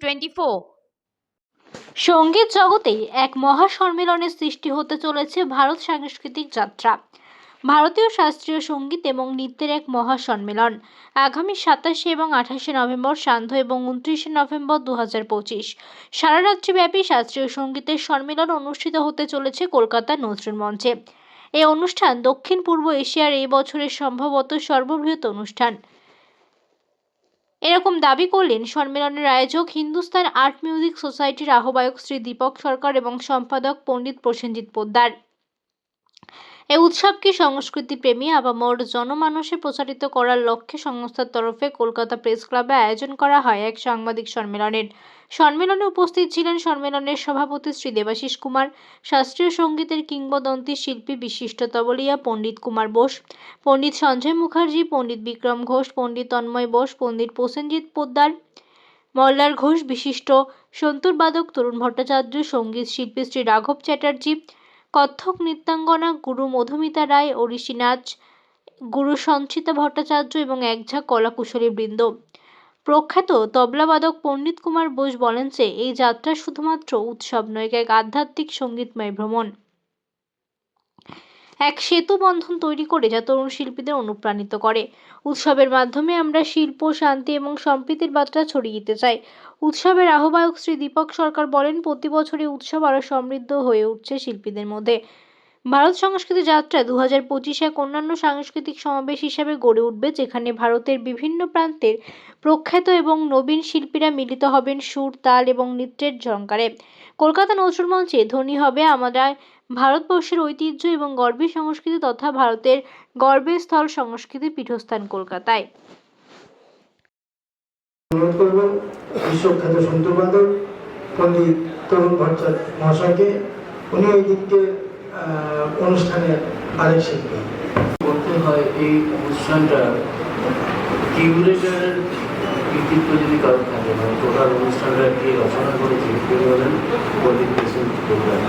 Twenty four সংগীত জগতে এক মহা সম্মেলনের সৃষ্টি হতে চলেছে ভারত সাংস্কৃতিক যাত্রা। ভারতীয় শাস্ত্রীয় সংগীত এবং নৃত্যের এক মহা সম্মেলন আগামী সাতাশে এবং আঠাশে নভেম্বর, সান্ধ্য এবং উনত্রিশে নভেম্বর দু হাজার পঁচিশ। সারা রাত্রিব্যাপী শাস্ত্রীয় সঙ্গীতের সম্মেলন অনুষ্ঠিত হতে চলেছে কলকাতার নজরুল মঞ্চে। এই অনুষ্ঠান দক্ষিণ পূর্ব এশিয়ার এই বছরের সম্ভবত সর্ববৃহৎ অনুষ্ঠান। এরকম দাবি করলেন সম্মেলনের আয়োজক হিন্দুস্তান আর্ট মিউজিক সোসাইটির আহ্বায়ক শ্রী দীপক সরকার এবং সম্পাদক পণ্ডিত প্রসেনজিৎ পোদ্দার। এই উৎসবকে সংস্কৃতি প্রেমী আবামর জনমানসে প্রচারিত করার লক্ষ্যে সংস্থার তরফে কলকাতা প্রেস ক্লাবে আয়োজন করা হয় এক সাংবাদিক সম্মেলনের। সম্মেলনে উপস্থিত ছিলেন সম্মেলনের সভাপতি শ্রী দেবাশিস কুমার, শাস্ত্রীয় সঙ্গীতের কিংবদন্তি শিল্পী বিশিষ্ট তবলিয়া পণ্ডিত কুমার বোস, পণ্ডিত সঞ্জয় মুখার্জি, পণ্ডিত বিক্রম ঘোষ, পণ্ডিত তন্ময় বোস, পণ্ডিত প্রসেনজিৎ পোদ্দার, মল্লার ঘোষ বিশিষ্ট সন্তুর বাদক, তরুণ ভট্টাচার্য, সংগীত শিল্পী শ্রী রাঘব চ্যাটার্জি কত্থক নৃত্যাঙ্গনা গুরু মধুমিতা রায় ওড়িশি নাচ গুরু সঞ্চিতা ভট্টাচার্য এবং একঝাঁক কলাকুশলী বৃন্দ। প্রখ্যাত তবলাবাদক পণ্ডিত কুমার বোস বলেন যে, এই যাত্রা শুধুমাত্র উৎসব নয়, এক আধ্যাত্মিক সঙ্গীতময় ভ্রমণ। এক সেতু বন্ধন তৈরি করে যা তরুণ শিল্পীদের অনুপ্রাণিত করে। উৎসবের মাধ্যমে আমরা শিল্প, শান্তি এবং সম্প্রীতির বার্তা ছড়িয়ে দিতে চাই। উৎসবের আহ্বায়ক শ্রী দীপক সরকার বলেন, প্রতি বছরই উৎসব আরও সমৃদ্ধ হয়ে উঠছে শিল্পীদের মধ্যে। ভারত সংস্কৃতি যাত্রা দু হাজার পঁচিশে এক অন্যান্য সাংস্কৃতিক সমাবেশ হিসেবে গড়ে উঠবে, যেখানে ভারতের বিভিন্ন প্রান্তের প্রখ্যাত এবং নবীন শিল্পীরা মিলিত হবেন সুর, তাল এবং নৃত্যের ঝঙ্কারে কলকাতা নজরুল মঞ্চে ধ্বনি হবে আমরা ভারতবর্ষের ঐতিহ্য এবং গর্বের সংস্কৃতি তথা ভারতের গর্বের স্থল সংস্কৃতি পীঠস্থান কলকাতায়। অনুরোধ করব বিশ্বখ্যাত সন্তুবাদক পণ্ডিত তরুণ ভট্টাচার্য মহাশয়কে উনি ওই দিককে আহ, অনুষ্ঠানের আরেক শিল্পী করতে হয় এই অনুষ্ঠানটা কিউরেটারের কৃতিত্ব যদি কারও থাকে। মানে টোটাল অনুষ্ঠানটা কে রচনা করেছে? তিনি হলেন পেশেন্ট প্রোগ্রাম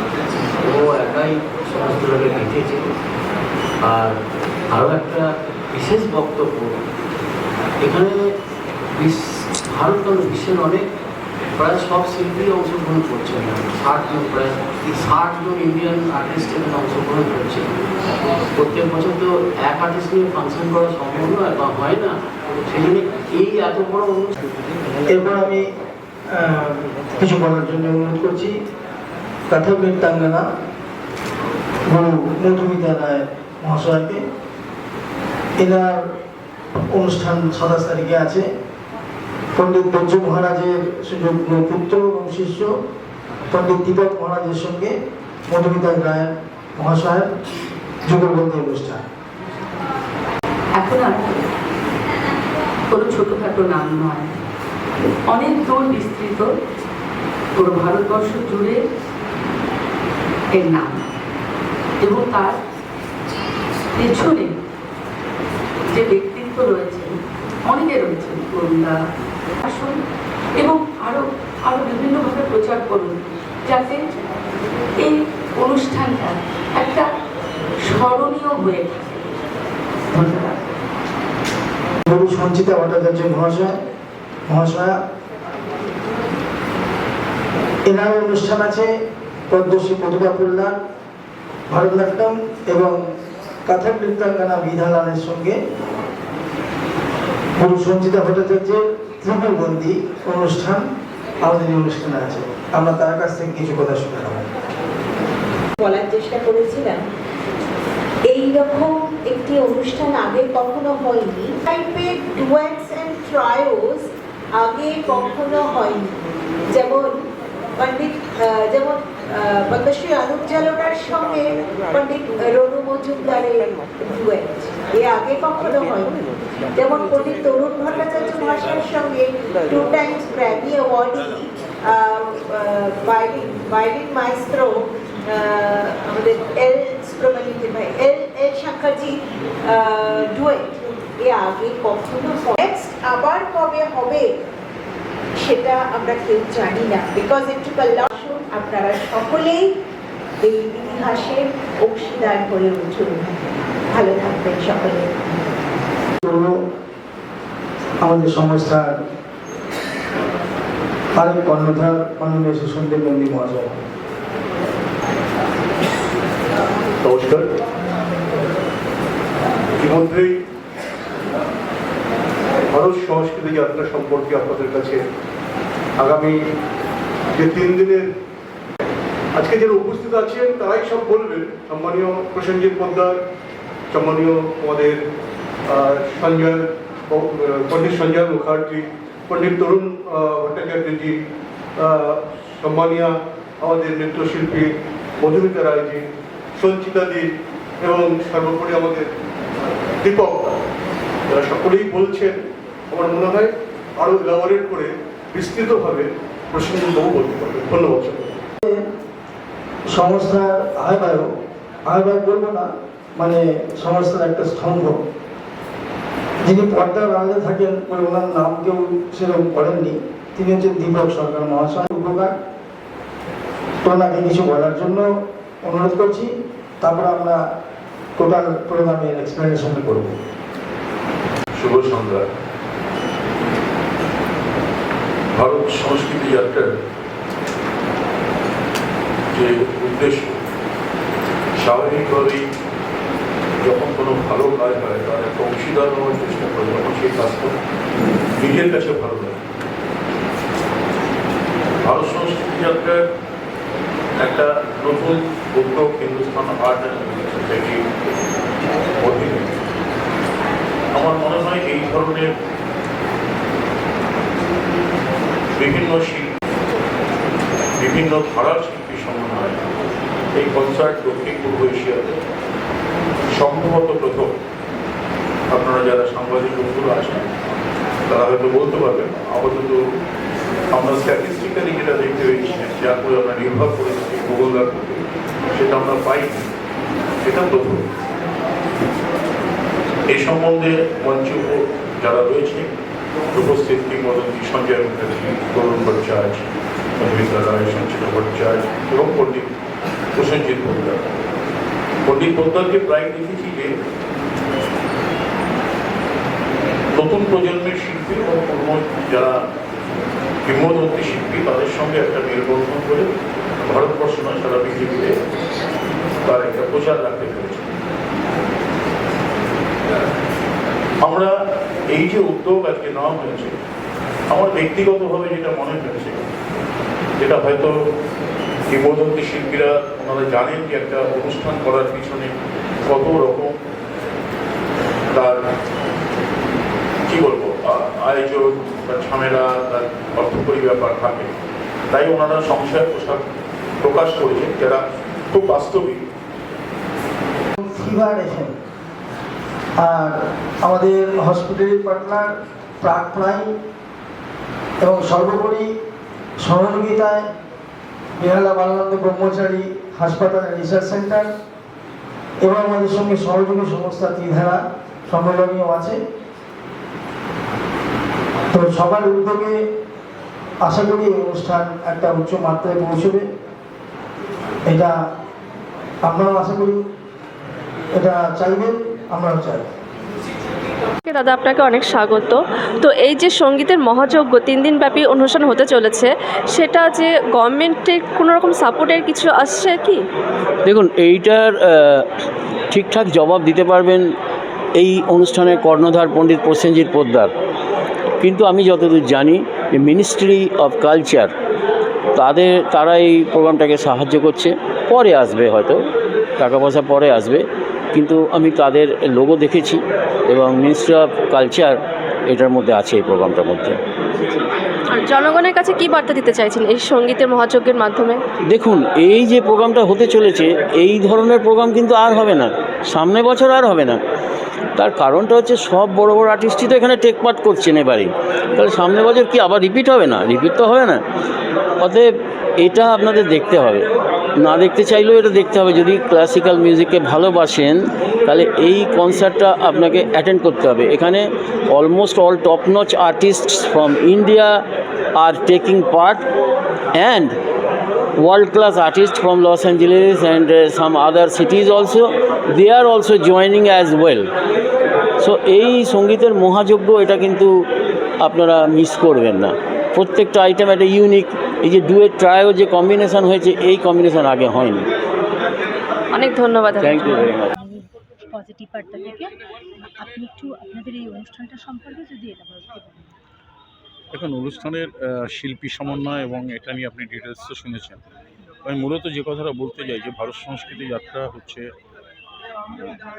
ও একাই সমস্তটাকে লিখেছে আর আরও একটা বিশেষ বক্তব্য, এখানে ভারত কেন বিশ্বের অনেক, প্রায় সব শিল্পী অংশগ্রহণ করছে। না ষাট জন, প্রায় ষাট ইন্ডিয়ান আর্টিস্ট এখানে অংশগ্রহণ করছে। প্রত্যেক বছর তো এক আর্টিস্ট নিয়ে ফাংশন করা সম্ভব নয়, বা হয় না? এরপর আমি কিছু বলার জন্য অনুরোধ করছি। কথক নৃত্যাঙ্গনা গুরু মধুমিতা রায় মহাশয়কে। এনার অনুষ্ঠান সাতাশ তারিখে আছে। পণ্ডিত বজ্র মহারাজের সুযোগ্য পুত্র এবং শিষ্য পণ্ডিত দীপক মহারাজের সঙ্গে মধুমিতা রায় মহাশয়ের যুগলবন্দী অনুষ্ঠান। এখন কোনো ছোটোখাটো নাম নয়। অনেক দূর বিস্তৃত পুরো ভারতবর্ষ জুড়ে এর নাম এবং তার পেছনে যে ব্যক্তিত্ব রয়েছেন অনেকে রয়েছেন করুণা আসুন এবং আরও আরও বিভিন্নভাবে প্রচার করুন, যাতে এই অনুষ্ঠানটা একটা স্মরণীয় হয়ে থাকে ধন্যবাদ গুরু সঞ্চিতা ভট্টাচার্য মহাশয়, মহাশয়া। এনার অনুষ্ঠান আছে, পদ্মশ্রী মধুকা কল্যাণ ভারতনাট্যম এবং কাথাক নৃত্যাঙ্গনা বিধালানের সঙ্গে। গুরু সঞ্চিতা ভট্টাচার্যের ত্রিপুরবন্দি অনুষ্ঠান আমাদের অনুষ্ঠানে আছে। আমরা তার কাছ থেকে কিছু কথা শুনে নেব। বলার চেষ্টা করেছিলাম। এই রকম একটি অনুষ্ঠান আগে কখনো হয়নি। টাইপের ডুয়েটস এন্ড ট্রায়োস আগে কখনো হয়নি। যেমন পণ্ডিত যেমন পদ্মশ্রী অনুপ জালোটার সঙ্গে পণ্ডিত রনু মজুমদারের ডুয়েট এ আগে কখনো হয়নি। যেমন পণ্ডিত তরুণ ভট্টাচার্য মহাশয়ের সঙ্গে two times Grammy awardee violin maestro uh, আমাদের এল সুব্রমণিতে ভাই এল ডুয়েট। এ আগে কখনো নেক্সট আবার কবে হবে সেটা আমরা কেউ জানি না বিকজ একটু আসুন আপনারা সকলেই এই ইতিহাসের অংশীদার হয়ে উঠুন। ভালো থাকবেন সকলে। আমাদের সংস্থার আরেক কর্ণধার মাননীয় সুসন্দর নন্দী মহাশয়। নমস্কার। ইতিমধ্যেই ভারত সংস্কৃতি যাত্রা সম্পর্কে আপনাদের কাছে আগামী যে তিন দিনের আজকে যারা উপস্থিত আছেন, তারাই সব বলবেন। সম্মানীয় প্রসেনজিৎ পোদ্দার, সম্মানীয় আমাদের সঞ্জয়, পণ্ডিত সঞ্জয় মুখার্জি, পণ্ডিত তরুণ ভট্টাচার্যজি সম্মানীয় আমাদের নৃত্যশিল্পী মধুমিতা রায়জি, সঞ্চিতা দি এবং সর্বোপরি আমাদের দীপক, যারা সকলেই বলছেন, আমার মনে হয় আরও এলাবোরেট করে বিস্তৃতভাবে প্রসেনজিৎবাবু বলতে পারবেন। ধন্যবাদ। সংস্থার আহ্বায়ক আহ্বায়ক বলব না মানে সংস্থার একটা স্তম্ভ। যিনি পর্দার আড়ালে থাকেন বলে ওনার নাম কেউ সেরকম করেননি। তিনি হচ্ছেন দীপক সরকার মহাশয়, উপকার। ওনাকে কিছু বলার জন্য অনুরোধ করছি। তারপর আমরা টোটাল প্রোগ্রামের এক্সপ্লেনেশন করব। শুভ সন্ধ্যা। ভারত সংস্কৃতি যাত্রার যে উদ্দেশ্য, স্বাভাবিকভাবেই যখন কোনো ভালো কাজ হয়, তার একটা অংশীদার হওয়ার চেষ্টা করে, তখন সেই কাজটা নিজের কাছে ভালো লাগে। ভারত সংস্কৃতি যাত্রার একটা নতুন উদ্যোগ হিন্দুস্তান আর্ট অধীনে আমার মনে হয় এই ধরনের বিভিন্ন শিল্পী, বিভিন্ন ধারার শিল্পী সমন্বয় এই কনসার্ট দক্ষিণ পূর্ব এশিয়াতে সম্ভবত প্রথম। আপনারা যারা সাংবাদিক বন্ধুরা আছেন, তারা হয়তো বলতে পারবেন, আপাতত আমরা স্ট্যাটিস্টিক্যালি যেটা দেখতে পেয়েছি, যার উপরে আমরা নির্ভর করে থাকি গুগলদার সেটা আমরা পাই এটা প্রথম। এই সম্বন্ধে মঞ্চে যারা রয়েছে উপস্থিত কিংবদন্তি সঞ্জয় মুখার্জি, তরুণ ভট্টাচার্য মধুমিতা রায়, সঞ্চিতা ভট্টাচার্য এবং পণ্ডিত প্রসেনজিৎ পোদ্দার। পণ্ডিত পোদ্দারকে প্রায় দেখেছি যে নতুন প্রজন্মের শিল্পী এবং যারা কিংবদন্তি শিল্পী, তাদের সঙ্গে একটা মেলবন্ধন করে ভারতবর্ষ নয়, সারা পৃথিবীতে তার একটা প্রচার রাখতে পেরেছে। আমরা এই যে উদ্যোগ আজকে নেওয়া হয়েছে, আমার ব্যক্তিগতভাবে যেটা মনে হয়েছে যেটা হয়তো কিংবদন্তি শিল্পীরা ওনারা জানেন যে একটা অনুষ্ঠান করার পিছনে কত রকম তার কি বলব আ- আয়োজন বা ঝামেলা তার অর্থকরী ব্যাপার থাকে। তাই ওনারা সংশয় প্রসাদ প্রকাশ করেছেন যারা খুব বাস্তবিক। ফিভার এফএম আর আমাদের হসপিটালের পার্টনার প্রাক প্রাইম এবং সর্বোপরি সহযোগিতায় বেহালা বালানন্দ ব্রহ্মচারী হাসপাতাল রিসার্চ সেন্টার এবং আমাদের সঙ্গে সহযোগী সংস্থা ত্রিধারা সম্মেলনীয় আছে। তো সবার উদ্যোগে আশা করি এই অনুষ্ঠান একটা উচ্চ মাত্রায় পৌঁছবে। এটা আপনারাও আশা করি এটা চাইবেন আমরাও চাই। দাদা আপনাকে অনেক স্বাগত। তো এই যে সঙ্গীতের মহাযজ্ঞ তিন দিন ব্যাপী অনুষ্ঠান হতে চলেছে সেটা যে গভর্নমেন্টের কোনো রকম সাপোর্টের কিছু আসছে কি? দেখুন এইটার ঠিকঠাক জবাব দিতে পারবেন এই অনুষ্ঠানের কর্ণধার পণ্ডিত প্রসেনজিৎ পোদ্দার। কিন্তু আমি যতদূর জানি যে মিনিস্ট্রি অফ কালচার তাদের তারা এই প্রোগ্রামটাকে সাহায্য করছে। পরে আসবে হয়তো টাকা পয়সা পরে আসবে কিন্তু আমি তাদের লোগো দেখেছি এবং মিনিস্ট্রি অফ কালচার এটার মধ্যে আছে এই প্রোগ্রামটার মধ্যে। আর জনগণের কাছে কি বার্তা দিতে চাইছেন এই সঙ্গীতের মহাযজ্ঞের মাধ্যমে? দেখুন এই যে প্রোগ্রামটা হতে চলেছে এই ধরনের প্রোগ্রাম কিন্তু আর হবে না। সামনে বছর আর হবে না। তার কারণটা হচ্ছে সব বড় বড় আর্টিস্টই তো এখানে টেক পার্ট করছেন এবারে। তাহলে সামনে বছর কি আবার রিপিট হবে না? রিপিট তো হবে না। অতএব এটা আপনাদের দেখতে হবে। না দেখতে চাইলেও এটা দেখতে হবে। যদি ক্লাসিক্যাল মিউজিককে ভালোবাসেন, তাহলে এই কনসার্টটা আপনাকে অ্যাটেন্ড করতে হবে। এখানে almost all top notch artist from India R taking part and world class artists from Los Angeles and uh, some other cities also. They are also joining as well. So এই সঙ্গীতের মহাযজ্ঞ এটা কিন্তু আপনারা miss করবেন না। প্রত্যেকটা item একটা unique এই যে ডুয়েট ট্রায়ও যে কম্বিনেশন হয়েছে এই কম্বিনেশন আগে হয়নি। অনেক ধন্যবাদ thank you very much positive বার্তা থেকে আপনি একটু আপনাদের এই অনুষ্ঠানটা সম্পর্কে যদি এটা বলতে এখন অনুষ্ঠানের শিল্পী সমন্বয় এবং এটা নিয়ে আপনি ডিটেলস তো শুনেছেন। আমি মূলত যে কথাটা বলতে চাই যে ভারত সংস্কৃতি যাত্রা হচ্ছে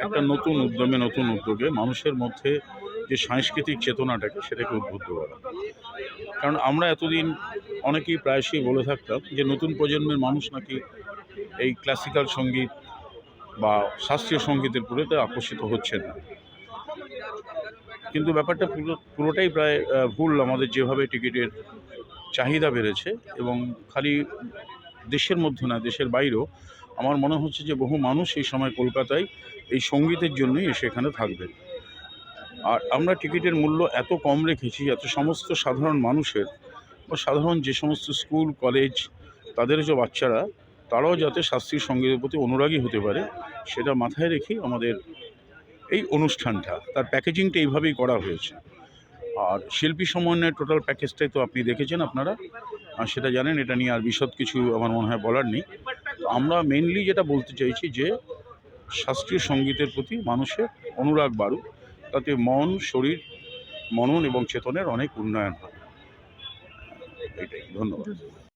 একটা নতুন উদ্যমে, নতুন উদ্যোগে মানুষের মধ্যে যে সাংস্কৃতিক চেতনাটাকে সেটাকে উদ্বুদ্ধ করা। কারণ আমরা এতদিন অনেকেই প্রায়শই বলে থাকতাম যে নতুন প্রজন্মের মানুষ নাকি এই ক্লাসিক্যাল সংগীত বা শাস্ত্রীয় সঙ্গীতের পুরোতে আকর্ষিত হচ্ছে না। কিন্তু ব্যাপারটা পুরো পুরোটাই প্রায় ভুল আমাদের যেভাবে টিকিটের চাহিদা বেড়েছে এবং খালি দেশের মধ্যে না, দেশের বাইরেও আমার মনে হচ্ছে যে বহু মানুষ এই সময় কলকাতায় এই সঙ্গীতের জন্যই এসে এখানে থাকবেন। আর আমরা টিকিটের মূল্য এত কম রেখেছি, এত সমস্ত সাধারণ মানুষের বা সাধারণ যে সমস্ত স্কুল, কলেজ, তাদের যে বাচ্চারা, তারাও যাতে শাস্ত্রীয় সঙ্গীতের প্রতি অনুরাগী হতে পারে, সেটা মাথায় রেখেই আমাদের এই অনুষ্ঠানটা, তার প্যাকেজিংটা এইভাবেই করা হয়েছে। আর শিল্পী সমন্বয়ের টোটাল প্যাকেজটাই তো আপনি দেখেছেন আপনারা। আর সেটা জানেন, এটা নিয়ে আর বিশদ কিছু আমার মনে হয় বলার নেই। আমরা মেনলি যেটা বলতে চাইছি যে, শাস্ত্রীয় সঙ্গীতের প্রতি মানুষের অনুরাগ বাড়ুক, তাতে মন, শরীর, মনন এবং চেতনের অনেক উন্নয়ন হয় এটাই, ধন্যবাদ।